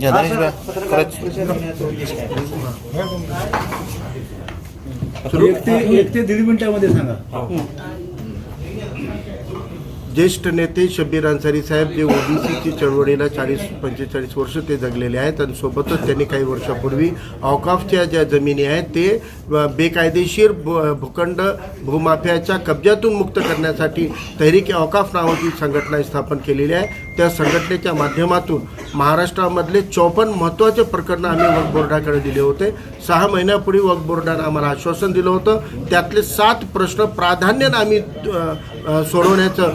या ते एक ते दीड मिनिटामध्ये सांगा ज्येष्ठ नेते शब्बीर अन्सारी साहेब जे ओबीसीची चळवळीला चाळीस पंचेचाळीस वर्ष ते जगलेले आहेत आणि सोबतच त्यांनी काही वर्षापूर्वी औकाफच्या ज्या जमिनी आहेत ते बेकायदेशीर भूखंड भूमाफियाच्या कब्जातून मुक्त करण्यासाठी तहरीके औकाफ नावाची संघटना स्थापन केलेली आहे. त्या संघटनेच्या माध्यमातून महाराष्ट्रामधले चौपन्न महत्त्वाचे प्रकरणं आम्ही वक्फ बोर्डाकडे दिले होते. सहा महिन्यापूर्वी वक्फ बोर्डानं आम्हाला आश्वासन दिलं होतं. त्यातले सात प्रश्न प्राधान्यानं आम्ही सोडवण्याचं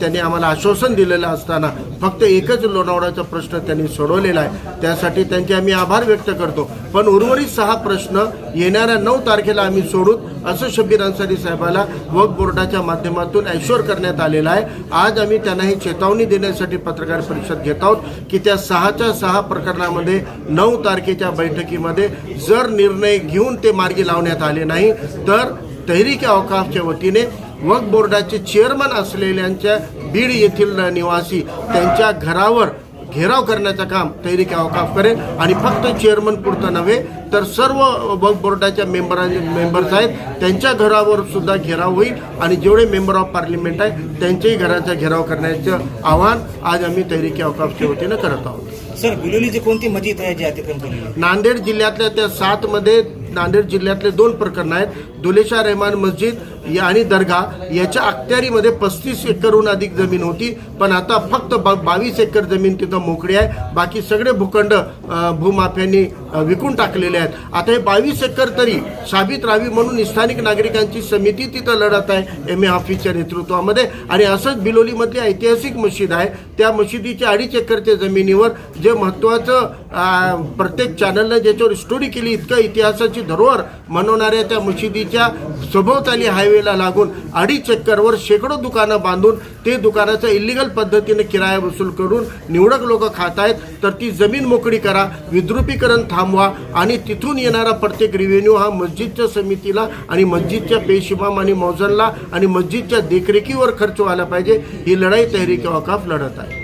त्यांनी आम्हाला आश्वासन दिलेलं असताना फक्त एकच लोणावळ्याचा प्रश्न त्यांनी सोडवलेला आहे. त्यासाठी त्यांचे आम्ही आभार व्यक्त करतो. पण उर्वरित सहा प्रश्न येणाऱ्या नऊ तारखेला आम्ही सोडूत असं शब्बीर अन्सारी साहेबाला वक्फ बोर्डाच्या माध्यमातून ऐश्वर करण्यात आलेला आहे. आज आम्ही त्यांना ही चेतावणी देण्यासाठी पत्रकार परिषद घेत आहोत की त्या सहाच्या सहा प्रकरणामध्ये नऊ तारखेच्या बैठकीमध्ये जर निर्णय घेऊन ते मार्गी लावण्यात आले नाही तर तहरीक अवकाफच्या वतीने वक्फ बोर्डाचे चेअरमन असलेल्यांच्या बीड येथील निवासी त्यांच्या घरावर घेराव करण्याचं काम तहरीक अवकाफ करेल. आणि फक्त चेअरमन पुरतं नव्हे तर सर्व वक्फ बोर्डाच्या मेंबरां मेंबर्स आहेत त्यांच्या घरावर सुद्धा घेराव होईल. आणि जेवढे मेंबर ऑफ पार्लिमेंट आहेत त्यांच्याही घराचा घेराव करण्याचं आवाहन आज आम्ही तहरीक अवकाफच्या वतीनं करत आहोत. सर बिलोलीची कोणती मस्जिद आहे जी अतिक्रम? नांदेड जिल्ह्यातल्या त्या सातमध्ये नांदेड जिल्ह्यातले दोन प्रकरण आहेत. दुलेशा रहमान मस्जिद या- आणि दर्गा याच्या अखत्यारीमध्ये पस्तीस एकरहून अधिक जमीन होती. पण आता फक्त बा बावीस एकर जमीन तिथं मोकळी आहे. बाकी सगळे भूखंड भूमाफ्यांनी विकून टाकलेले आहेत. आता हे बावीस एकर तरी साबित राहावी म्हणून स्थानिक नागरिकांची समिती तिथं लढत आहे एम ए हाफीजच्या नेतृत्वामध्ये. आणि असंच बिलोलीमधली ऐतिहासिक मशीद आहे. त्या मशिदीच्या अडीच एकरच्या जमिनीवर जे महत्त्वाचं प्रत्येक चॅनलनं ज्याच्यावर स्टोरी केली इतकं इतिहासाची धरोहर म्हणवणाऱ्या त्या मशिदीच्या सभोवताली हायवेला लागून अडीच एकरवर शेकडो दुकानं बांधून ते दुकानाचा इलिगल पद्धतीने किराया वसूल करून निवडक लोक खात आहेत. तर ती जमीन मोकळी करा विद्रुपीकरण थांबवा आणि तिथून येणारा प्रत्येक रिव्हेन्यू हा मस्जिदच्या समितीला आणि मस्जिदच्या पेशिमाम आणि मौजनला आणि मस्जिदच्या देखरेखीवर खर्च व्हायला पाहिजे. ही लढाई तहरीक वकाफ लढत आहे.